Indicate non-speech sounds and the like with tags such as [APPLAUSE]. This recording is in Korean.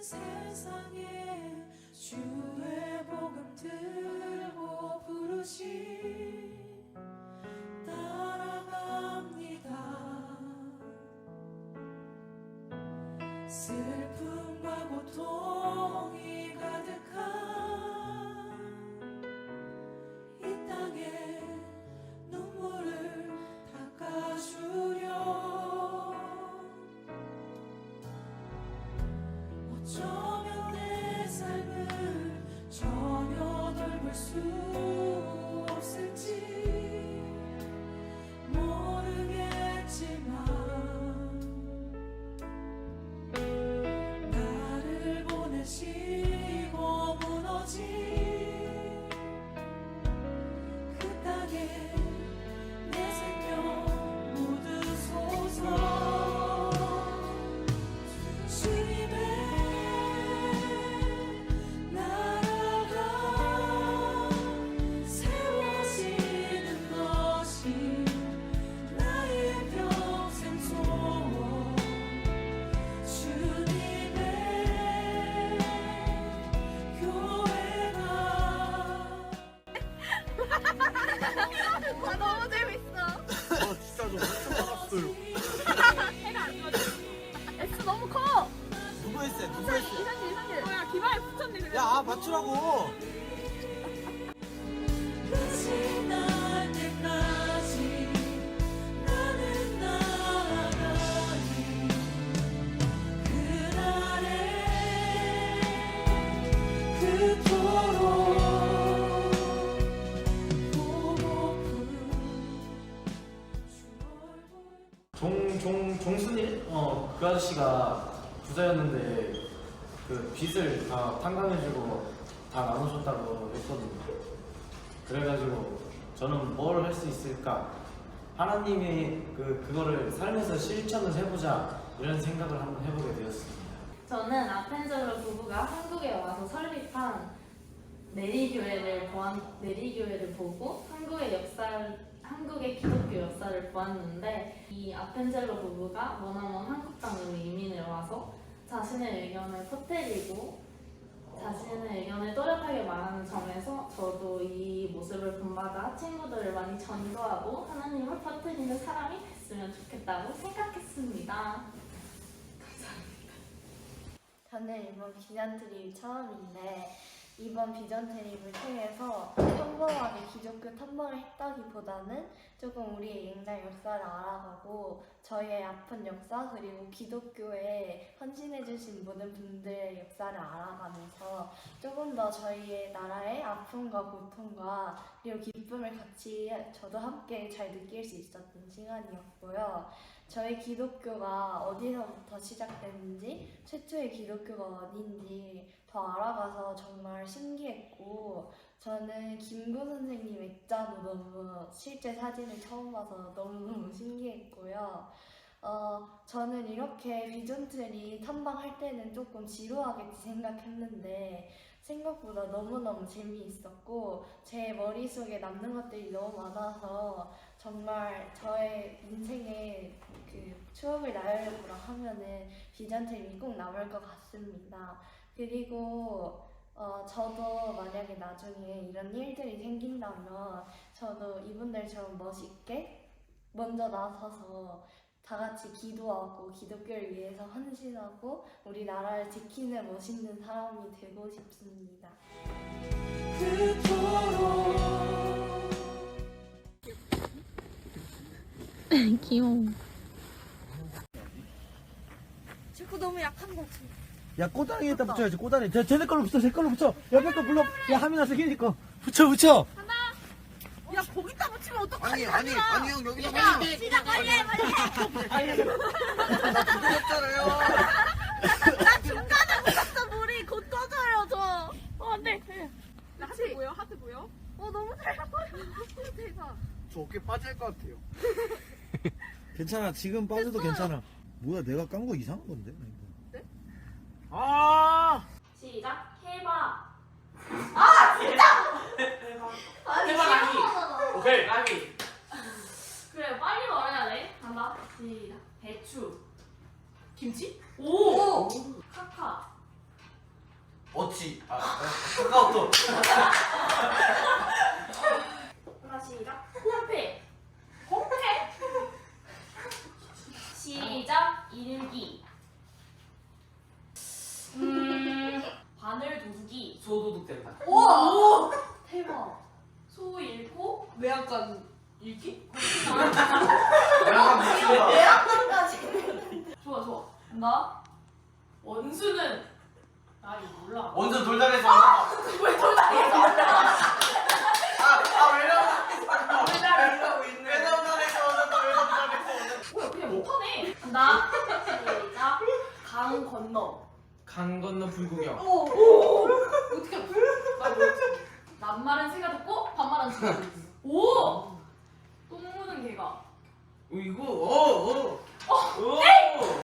세상에 주의 복음 들고 부르시. 따라갑니다. 슬픔과 고통 전 주 얼굴 종, 종, 종순일? 어, 그 아저씨가 부자였는데 그 빚을 다 탕감해주고 다 나눠줬다고 했거든요. 그래가지고 저는 뭘 할 수 있을까? 하나님이 그, 그거를 삶에서 실천을 해보자 이런 생각을 한번 해보게 되었습니다. 저는 아펜젤러 부부가 한국에 와서 설립한 내리교회를 보았, 내리교회를 보고 한국의 역사, 한국의 기독교 역사를 보았는데 이 아펜젤러 부부가 머나먼 한국 땅으로 이민을 와서 자신의 의견을 퍼뜨리고 자신의 의견을 또렷하게 말하는 점에서 저도 이 모습을 본받아 친구들을 많이 전도하고 하나님을 퍼뜨리는 사람이 됐으면 좋겠다고 생각했습니다. 저는 이번 비전 트립 처음인데 이번 비전 트립을 통해서 평범하게 기독교 탐방을 했다기보다는 조금 우리의 옛날 역사를 알아가고 저희의 아픈 역사 그리고 기독교에 헌신해주신 모든 분들의 역사를 알아가면서 조금 더 저희의 나라의 아픔과 고통과 그리고 기쁨을 같이 저도 함께 잘 느낄 수 있었던 시간이었고요. 저희 기독교가 어디서부터 시작됐는지 최초의 기독교가 어딘지 더 알아가서 정말 신기했고 저는 김구 선생님 액자도 너무 실제 사진을 처음 봐서 너무너무 [LAUGHS] 신기했고요. 어, 저는 이렇게 비전트리 탐방할 때는 조금 지루하겠지 생각했는데 생각보다 너무너무 재미있었고 제 머릿속에 남는 것들이 너무 많아서 정말 저의 인생의 그 추억을 나열해보라 하면은 비전트림이 꼭 남을 것 같습니다. 그리고 어, 저도 만약에 나중에 이런 일들이 생긴다면 저도 이분들처럼 멋있게 먼저 나서서 다 같이 기도하고 기독교를 위해서 헌신하고 우리나라를 지키는 멋있는 사람이 되고 싶습니다. 그토록 제거 너무 약한 것 같아. 야 꼬다리에다 붙여야지 꼬다리. 자 쟤네 걸로 붙여 쟤 걸로 붙여. 옆에 거 불러. 야 하민아 승현이 거. 붙여 붙여. 야 거기다 붙이면 어떡하냐? 아니 아니 아니 형 여기서 야 시작 빨리 해 빨리 해. 부끄럽잖아요. 나 중간에 묻었어 물이 곧 꺼져요 저. 어 안돼. 나 하트 보여? 하트 보여? 어 너무 잘 나와요. 대박. 저 어깨 빠질 것 같아요. [LAUGHS] 괜찮아 지금 빠져도 괜찮아. 뭐야 내가 깐 거 이상한 건데? 아! 시작 해봐. 해바라기! 오케이, 라기! 그래 빨리 말해야 돼. 간다. 시작. 배추. 김치? 오. 카카. 어찌 아 카카오톡 하나 시작. 홈페. 홈페. 시작 일기 음. 바늘 도둑이. 소도둑 된다 우와. 대박 소 읽고 왜 약간 읽기? 내가 미치겠다 좋아 좋아. 나 원수는 나 이거 몰라. 원전 돌담에서 아, 왜 돌다리에서 올라? 아 왜냐면 왜나를 있네. 외담단에서 오셨다 외담단에서 뭐야 그냥 못하네. 나 시작 강 건너. 강 건너 불구경. 오. 오. 어떻게 뭐였지? 낱말은 새가 듣고 반말은 새가 듣고 오. 똥 무는 개가. 어, 이거 어 어. 어.